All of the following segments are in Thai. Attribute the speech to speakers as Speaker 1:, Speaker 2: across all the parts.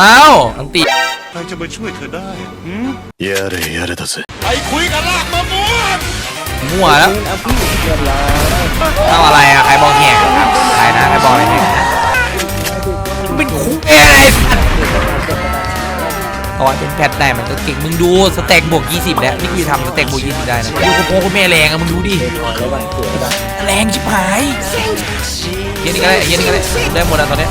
Speaker 1: อ้าวอันติ
Speaker 2: ใครจะมาช่วยเธอได้หืม
Speaker 3: やれやれだぜ
Speaker 2: ไปคุยกันลากมะม่วง
Speaker 1: มั่วแล้ว
Speaker 4: เอาพี่เรียบร้อย
Speaker 1: เอาอะไรอะใครบอกแหกครับใครนะใครบอกอะไรแหกนะเป็นคุ้มเองไอ้สัตว์ตอนเป็นแพทได้มันก็เก่งมึงดูสเต็กบวก20 แล้วนี่คือทำสเต็กบวก20 ได้นะดูคุณพ่อคุณแม่แรงอะมึงดูดิ
Speaker 4: ระหว่างเสือกับ
Speaker 1: แรงชิบหายเฮียนี่ก็ได้เฮียนี่ก็ได้ได้หมดอะตอนเนี้ย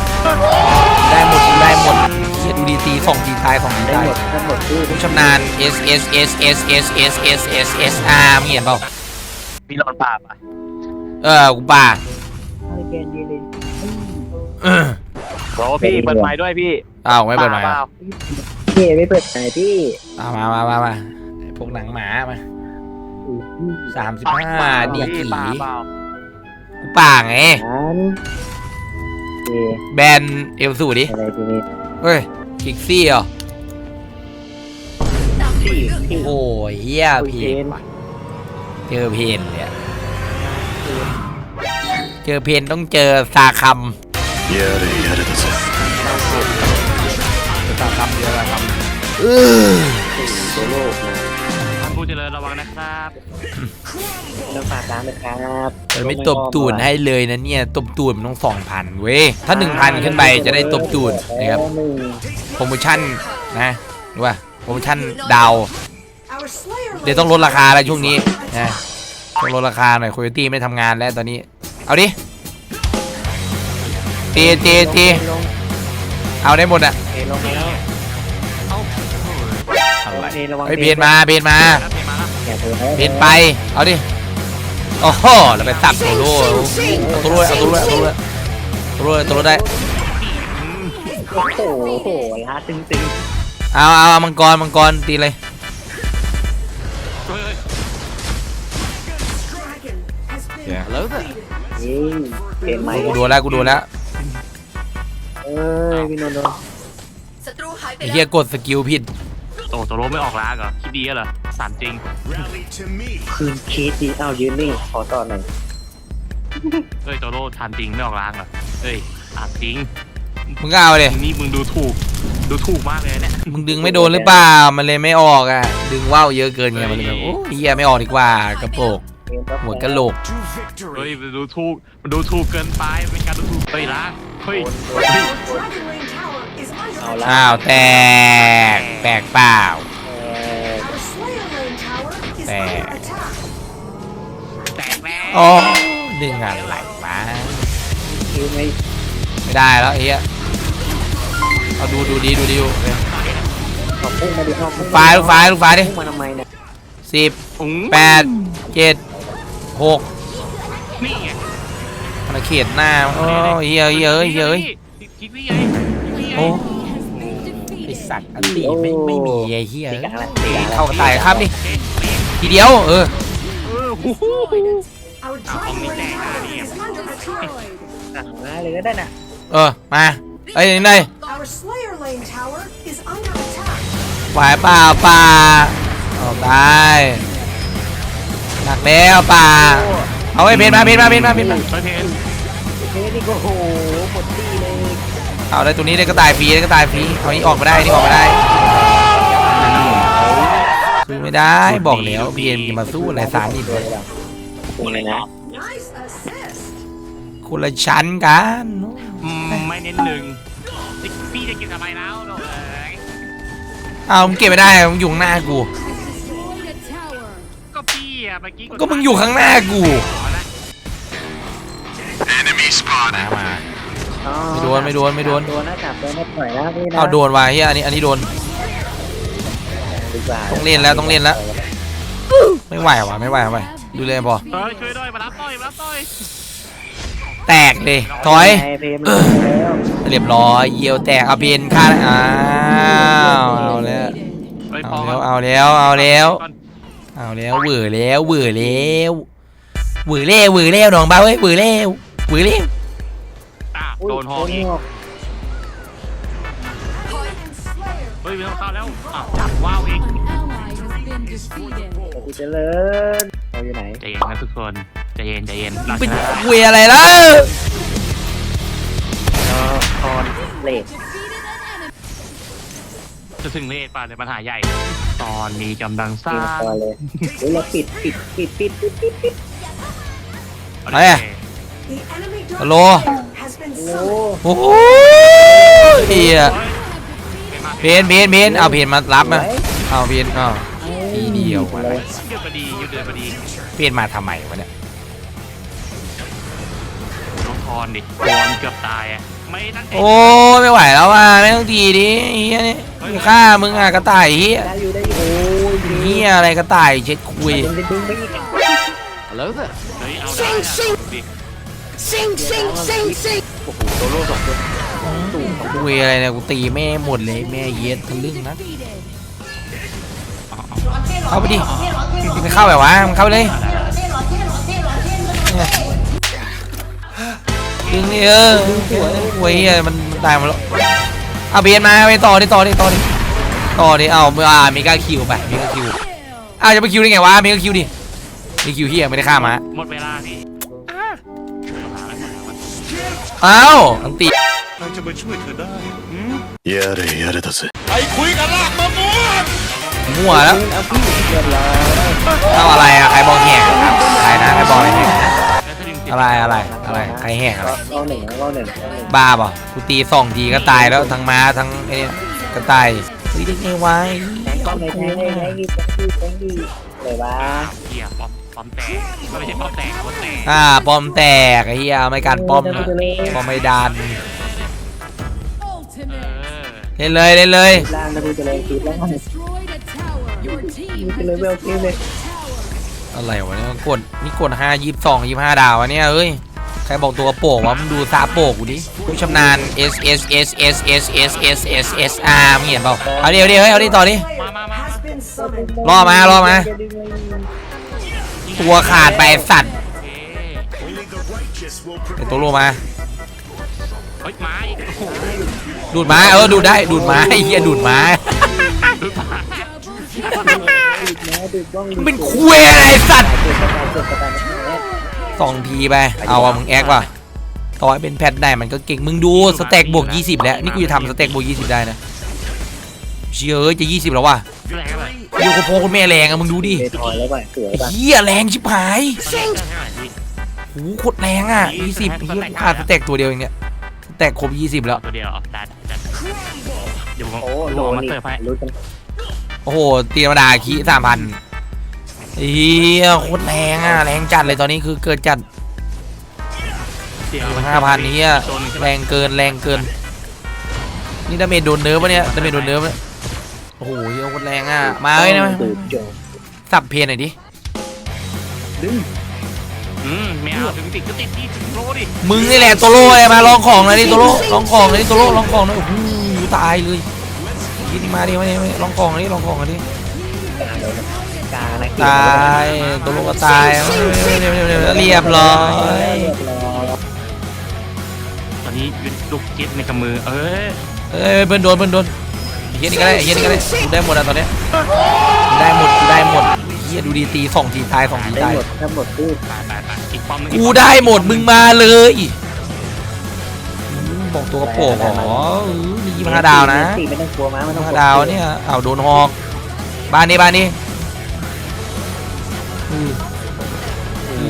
Speaker 1: ได้หมดได้หมด เฮียดูดีตีสองทีตายสองที
Speaker 4: ได้
Speaker 1: ตาย
Speaker 4: หมดทั้งหมดที่
Speaker 1: ผู้ชำนาญ S S S S S S S S S R มึงเห็นเปล่า
Speaker 5: พี่รอนป่าปะ
Speaker 1: เออกูป่า
Speaker 4: ไม่เกณฑ์ดีเลย
Speaker 1: เออ
Speaker 5: โอ้พี่เปิดไม้ด้วยพี่
Speaker 1: อ้าวไม่เปิดไหม
Speaker 5: ปล่า
Speaker 4: พี่ไม่เปิดไหนพี่
Speaker 1: เอามามามามาไอ้พวกหนังหมามาสามสิบห้าดี
Speaker 5: พี่
Speaker 1: กี่
Speaker 5: ป่าเปล่า
Speaker 1: กูป่าไง
Speaker 4: อันเอ
Speaker 1: แบนเอลสูดิ
Speaker 4: อะไรทีนี้
Speaker 1: เฮ้ยคิกซี่เหรอ
Speaker 4: พี่พี่
Speaker 1: โอ้ยเฮีย
Speaker 4: คุย
Speaker 1: เพ
Speaker 4: เก
Speaker 1: น
Speaker 4: ณฑ์
Speaker 1: ว่ะเจอเพนเลยอะเจอเพนต้องเจอซาคัม
Speaker 3: やれやれだぜ
Speaker 1: ซาคัมเจอซาคัมเออ
Speaker 4: โซโล่นะ
Speaker 5: ท่านผู้ เจริญระวังนะครับ
Speaker 4: น้ำฝากร้านนะครับ
Speaker 1: มันไม่ตบตูดให้เลยนะเนี่ยตบตูดมันต้องสองพันเว้ยถ้าหนึ่งพันขึ้นไปจะได้ตบตูดนะครับ
Speaker 4: หนึ่ง
Speaker 1: โปรโมชั่นนะรู้ป่ะโปรโมชั่นดาวเดี๋ยวต้องลดราคาแล้วช่วงนี้นะต้องลดราคาหน่อยโคโยตี้ไม่ทำงานแล้วตอนนี้ เอาดิตีตีตี
Speaker 4: ลง
Speaker 1: เอาได้หมดอะ
Speaker 4: เทลงแล้ว
Speaker 1: อะไร
Speaker 4: เทระวัง
Speaker 1: เฮ้ยเบียนมาเบียนมา
Speaker 5: แล้วเพลงมาแล้ว
Speaker 4: อย่าเทแล้ว
Speaker 1: เบียนไป เอาดิ โอ้โหเราไปสับโซโล่เอาตัวด้วยเอาตัวด้วยเอาตัวด้วยตัวด้วยตัวด้วยได้
Speaker 4: โอ้โหโอ้โหลาตึงตึง
Speaker 1: เอาเอาเอามังกร มังกร ตีเลย
Speaker 5: เฮ้ย
Speaker 1: แล้ว
Speaker 4: เฮ้ยเปลี่ยนไหม
Speaker 1: กูดูแล้ว กูดูแล้ว
Speaker 4: เอ้ยพี่นนท์
Speaker 6: ศัตรูหายไป
Speaker 1: ไอ้
Speaker 6: แล้ว
Speaker 1: เฮียกดสกิลผิด
Speaker 5: โอ้ตัวโรไม่ออกล้ากเหรอคิดดีเหรอสารจริง
Speaker 4: คืนคีดดีอ้าวยืนนิ่งขอต่อหน่อย
Speaker 5: เฮ้ยตัวโรทานจริงไม่ออกล้างเหรอเฮ้ยสารจริง
Speaker 1: มึงก็เอาเลย
Speaker 5: นี่มึงดูถูก ดูถูกมากเลยเนี่ย
Speaker 1: มึงดึงไม่โดนหรือเปล่า มันเลยไม่ออกอะ ดึงว่าวเยอะเกินไง มันเลยแบบโอ้เฮียไม่ออกดีกว่ากระโปรง หัวกะโหลก
Speaker 5: เฮ้ยมันดูถูกมันดูถูกเกินไปมันเป็นการดูถูกเฮ้ยล้างเฮ้ยเฮ้ย
Speaker 4: เอาละ
Speaker 1: อ้าวแตกแปลกเปล่า
Speaker 4: เอ่อ
Speaker 1: แตก
Speaker 5: แตกแล้ว
Speaker 1: โอ้ดึงอะไรวะ
Speaker 4: คิวไม่
Speaker 1: ไม่ได้แล้วไอ้เฮียเอาดูดูดีดูดีดู
Speaker 4: ขอพุ่งมาดิเอาพุ่ง
Speaker 1: ฟ้าลูกฟ้าลูกฟ้าดิ
Speaker 4: พุ่งมาทำไมเนี่ย
Speaker 1: สิบ
Speaker 5: อุ้ง
Speaker 1: แปดเจ็ด หก
Speaker 5: นี่ไง
Speaker 1: มันเขียดหน้าโอ้เฮียเฮียเอ้ยเฮียเอ้ย
Speaker 5: คิดวิไงคิดวิไง
Speaker 1: โอ้ไอสัตว์อันตีไม่ไม่มีไอ้เฮีย
Speaker 4: ตี
Speaker 1: เอ้
Speaker 4: กัน
Speaker 1: ย
Speaker 4: ละตีกันละ
Speaker 1: เข้ากระต่ายครับนี่ทีเดียวเออ
Speaker 5: เออหูหูอ้าวของนี่แตกอะนี่
Speaker 4: อะมาเลยก็ได้น่ะ
Speaker 1: เออมาเอ้ยยังไง
Speaker 6: Our Slayer Lane Tower is under attack
Speaker 1: ไหวเปล่าป่าเอาตาย หนักแล้วป่า เอาไอ้เพนมาเพนมาเพนมาเพนมา
Speaker 5: เฮ้ยเพน
Speaker 4: เฮ้ยนี่ก็โหหมดที่เลย
Speaker 1: เอาได้ตัวนี้ได้ก็ตายฟรีได้ก็ตายฟรีเอานี้ออกมาได้นี่ออกมาได้สู้ไม่ได้บอกแล้วพีเอ็มจะมาสู้อะไรสามอีกเลย
Speaker 4: พุ่งเลยนะ
Speaker 6: Nice assist
Speaker 1: คนละชั้นกัน
Speaker 5: อืมไม่เน้นหนึ่งพี่จะกินทำไมแล้วโดเอ้ย
Speaker 1: เอามึงเก็บไม่ได้มึงอยู่ข้างหน้ากู
Speaker 5: ก็พี่ อะเมื่อกี้
Speaker 1: ก็มึงอยู่ข้างหน้ากู
Speaker 5: เอาละ
Speaker 1: มามา
Speaker 4: อ๋อ
Speaker 1: ไม่โดนไม่โดนไม่โดน
Speaker 4: โดนนะจับโดนไม่ปล่อยแล้วพี่นะ
Speaker 1: เอาโดนว่ะเฮียอันนี้อันนี้โดน
Speaker 4: ดีกว่า
Speaker 1: ต้องเล่นแล้วต้องเล่นแล้ว ไม่ไหวว่ะไม่ไหวว่ะดูเลยพอ
Speaker 5: เฮ้ยช่วยด้วยมารับต้อยมารับต้อย
Speaker 1: แตกเลยถอย
Speaker 4: ไเพมแล้ว
Speaker 1: เรียบร้อยเยียวแตกเอาเพนฆ่าอ้าวเอาแล้ว
Speaker 5: เฮ้ยพ
Speaker 1: เอา
Speaker 5: อ
Speaker 1: แล้วเอาแล้วเอาแล้ว
Speaker 5: ก่อน
Speaker 1: เอาแล้วเหวอแล้วเหวอแล้วเหวอแล้วเหวอแล้วน้องบ้าเว้ยเหวอแล้วเหวอแล้ว
Speaker 5: อะ
Speaker 4: อุ๊ย
Speaker 5: โดนหอกอีก
Speaker 4: โดน
Speaker 5: เฮ้ยไม่ต้องเข้าแล้วอ้าวจับว้าวอีก
Speaker 4: แต่กูเจริญเราอยู่ไหน
Speaker 5: ใจเย็นนะทุกคนใจเย็นใจเย็นเรา
Speaker 1: เป็น
Speaker 5: ชนะ
Speaker 1: เวอะไรแล้ว
Speaker 4: นอคอนเลด
Speaker 5: จะถึงเลทป่ะในปัญหาใหญ่ ตอนนี้กำลังส
Speaker 4: เก
Speaker 5: ร้ามง
Speaker 4: พอเลยเฮ้ยเราปิดปิดปิดปิดปิดปิดปิด
Speaker 1: เอ้ย
Speaker 6: The enemy
Speaker 1: ฮัลโหล
Speaker 6: has been
Speaker 4: โอ้
Speaker 6: summoned.
Speaker 1: โอ้โหเฮียเพนเพนเพนเอาเพนมารับมาเอาเพนเอาทีเดียววะ
Speaker 5: เดือนพอดียุดเดือนพอดี
Speaker 1: เพนมาทำไมวะเนี่ย
Speaker 5: น้องทอนดิโดนเกือบตายอะไม่ตั้งใจ
Speaker 1: โอ้ไม่ไหวแล้วว่ะไม่ต้องทีดิเฮียนี่ กูฆ่ามึงอะกระต่ายเฮีย
Speaker 4: ได้อยู่ได้อยู่โอ้ย
Speaker 1: เฮียอะไรกระต่ายเช็ดคุย
Speaker 4: ดึงดึงไปอีก
Speaker 5: เฮ้ยเอาได้อะดิ
Speaker 4: โอ้โหโซโล่สองตัวตู่
Speaker 1: คุยอะไรเนี่ยกูตีแม่หมดเลยแม่เย็ดทะลึ่งนะเข้าไปดิไม่เข้าแบบวะมันเข้าไปเลยเนี่ยดึงนี่เออหวยเฮียมันมันตายหมดแล้ว เอาเบียนมาไปต่อดิต่อดิต่อดิต่อดิเอาเมก้าคิวไปเมก้าคิวอ้าวจะไปคิวได้ไงวะเมก้าคิวดิมีคิวเฮียไม่ได้ฆ่ามา
Speaker 5: หมดเวลาที่เอ้า
Speaker 1: วอังตี
Speaker 2: จะไปช่วยเธอได้ย่า
Speaker 3: เรยย่าเลยทั้
Speaker 2: ไปคุยกันลากมะม่วง
Speaker 1: มั่วแล้ว
Speaker 4: เอาอะ
Speaker 1: ไรอะใครบอกแห
Speaker 5: ง
Speaker 1: อะไรอะไรอะไรใครแหกอะไร
Speaker 4: เอาหนึ่งเอาหนึ่งเอาหนึ่ง
Speaker 1: บ้าเปล่ะกูตีสองทีก็ตายแล้วทั้งม้าทั้งไอ้เนี่ยก็ตายเฮ้ยได้ไงวะ
Speaker 4: แทงก้อนในแทงในแทงดีแทงดีแทงดีเลยวะ
Speaker 5: เกียร์ปอมปอมแตกไม่ใช่ปอมแตกปอมแตก
Speaker 1: อ่าปอมแตกไอ้เหี้ยไม่การป้อมป้อมไม่ดัน
Speaker 5: เออ
Speaker 1: เล่นเลยเล่นเลย
Speaker 4: ล่างนะดูจะเลยคิดแล้วมัน
Speaker 7: Destroyed a tower. Your team
Speaker 4: มีเป็นเลเวลคิดเลย
Speaker 1: อะไรวะเนี่ยกดนี่กดห้ายี่สิบสองยี่สิบห้าดาววะเนี่ยเอ้ยใครบอกตัวโป่งวะมึงดูซาโป่งกูดิผู้ชำนาญ S S S S S S S S S R มึงเห็นเปล่าเอาดิเอาดิเฮ้ยเอาดิต่อดิ
Speaker 5: มามามา
Speaker 6: Has been summoned.
Speaker 1: รอมารอมาตัวขาดไปสัตว์
Speaker 5: โอเค
Speaker 1: ไอตัวโลมา
Speaker 5: เฮ้ยไม้โอ้โห
Speaker 1: ดูดม้าเออดูดได้ดูดม้าไอ้เหี้ยดูดม้ เป็นคุยอะไรไอ้สัตว์
Speaker 4: เกิดประการเกิดประการ
Speaker 1: สองทีไป เอาอะมึงแอคว่ะต่อให้เป็นแพทได้มันก็เก่ง มึงดูสเต็กบวก 20 แล้ว นี่กูจะทำสเต็กบวก 20 ได้นะเชื่อเอ้ยจะ 20 แล้วว่ะ
Speaker 5: อยู่ไหนกันเลย
Speaker 1: เดี๋ยวกูโพกคุณแม่แรงอะมึงดูดิ
Speaker 4: เบทอยแล้วป่ะสวย
Speaker 1: ไอ้
Speaker 4: ป่ะ
Speaker 1: เหี้ยแรงชิบหาย
Speaker 5: เซ็งใช่ไหมพี่
Speaker 1: โอ้โหโคตรแรงอะ 20เหี้ยขาดสเต็กตัวเดียวเองเนี่ยสเต็กครบ 20 แล้ว
Speaker 5: ตัวเดียวเหรอได้ได้เดี๋ยวผม
Speaker 4: โอ้
Speaker 5: ผ
Speaker 4: โด
Speaker 5: ม
Speaker 4: น
Speaker 5: มา
Speaker 4: อีก
Speaker 5: เสิร์ฟให้
Speaker 4: รู้กัน
Speaker 1: โอ้โหตีธรรมดาคีสามพันเฮียโคตรแรงอะแรงจัดเลยตอนนี้คือเกิดจัด
Speaker 5: เดี๋ยว
Speaker 1: ห้าพันนี้อะ
Speaker 5: ตัวหนึงใช่ไห
Speaker 1: แร
Speaker 5: ม
Speaker 1: งเกินแรงเกิน นี่ดาเมจโดนเนื้อปะเนี่ยดาเมจโดนเนื้อปะโอ้โหเฮียโคตรแรงอะมาเอ้ยนะ
Speaker 4: ดูดโจ
Speaker 1: สับเพนหน่อยดิ
Speaker 5: อืมไม่เอาถึงติดก็ติดที่โลดิ
Speaker 1: มึงนี่แหละตัวโล่เลยมาลองของเลยดิตัวโล่ลองของเลยดิตัวโล่ลองของเลยโอ้โหตายเลย กินมาดิมาดิมาดิลองของเลยดิลองของเลยดิ
Speaker 4: กลางนะ
Speaker 1: ตายตัวโล่ก็ตายเรียบร้อย
Speaker 5: ตอนนี้ยืนลูกกิ๊ดในกำมือ เอ้ย
Speaker 1: เอ้ยเบิ้ลโดนเบิ้ลโดนเฮียนี่ก็ได้เฮียนี่ก็ได้กูได้หมดอะตอนเนี้ยกูได้หมดกูได้หมดเฮียดูดีตีสองทีตายสองที
Speaker 4: ได้
Speaker 1: ตาย
Speaker 4: หมดทั้งหมดคือ
Speaker 5: ตายตายตายอีกป้อมหนึง
Speaker 1: กูได้หมดมึงมาเลยอืม บอกตัวกระโปรงอ๋อเออมียี่ห้าดาวนะ
Speaker 4: ตีไม่ต้องกลัวม้ามันต้
Speaker 1: ยี่
Speaker 4: อง
Speaker 1: ห้าดาวเนี่ยเอาโดนหอกบ้านนี้บ้านนี้อืม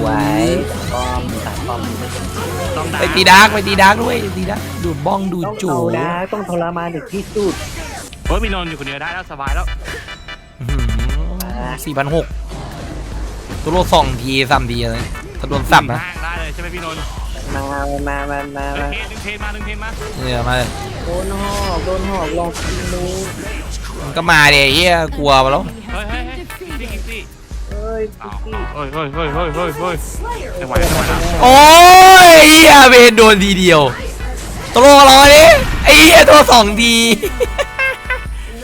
Speaker 4: ไว้ป้อมสามป้อม
Speaker 5: ต้อง
Speaker 1: ไปตีดาร์กไปตีดาร์กด้วยตีดาร์กดูดบ้องดูด
Speaker 4: ต้อง
Speaker 1: จู
Speaker 4: เอาดาต้องทรมานถึงที่สุด
Speaker 5: เฮ้ยมีนอนอยู่คนเดียวได้แล้วสบายแล้ว
Speaker 1: สี่พันหกตัวโลสองทีสามทีเลยถ้าโดนสับนะ
Speaker 5: ห้างได้เลยใช่ไหมพี่นนท์
Speaker 4: มามามามา
Speaker 5: เฮ้
Speaker 4: มา
Speaker 5: เทดึงเทมาดึงเทมา
Speaker 1: เนี่ยมาเลย
Speaker 4: โดนหอกโดนหอกลองกินดู
Speaker 1: มันก็มาเดี๋ยวเฮียกลัวมาแล้ว
Speaker 5: เฮ้ยเฮ้ยเฮ้ยนี่กินสิ
Speaker 4: เอ้ย
Speaker 5: อ้าว
Speaker 4: พี่
Speaker 5: เฮ้ยเฮ้ยเฮ้ยเฮ้ยเฮ้ยเฮ้ย
Speaker 6: Slayer
Speaker 5: ไม่ไหวไม่ไหวแล้ว
Speaker 1: โอ้ยเฮียเวนโดนทีเดียวตัวโลรอดิไอ้เฮียตัวสองที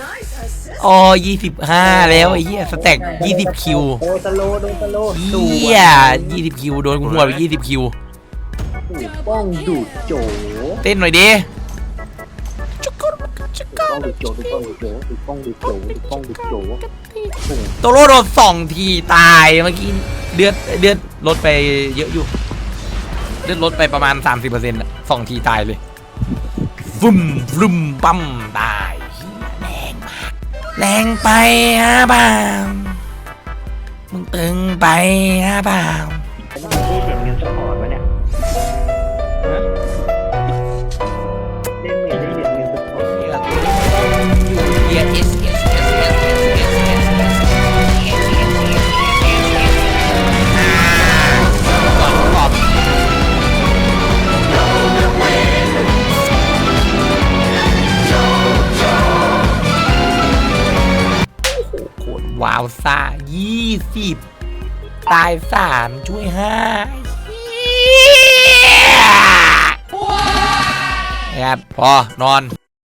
Speaker 6: Nice assist.
Speaker 1: อ๋อยี่สิบห้าแล้วไอ้เฮียสแต็กยี่สิบคิว
Speaker 4: โดนสโลโดนสโล
Speaker 1: เฮียยี่สิบคิวโดนกูหัวไปยี่สิบคิว
Speaker 4: ถูกต้องดูดโจ
Speaker 1: เต้นหน่อยดิ
Speaker 4: ถูกต้องดูดโจถูกต้องดูดโจถูกต้องดูดโจถูกต้องดูดโจ
Speaker 1: ถูกโรถโดนสองทีตายเมื่อกี้เดือดเดือดรถไปเยอะอยู่เดือดรถไปประมาณ 30%อร์สองทีตายเลยฟุ่มฟุ่มปั๊มตายแรงมากแรงไปฮะบ้างมึงตึงไปฮะบ้างาวซ่ายี่สิบตายสามช่วยห้าครับพอนอน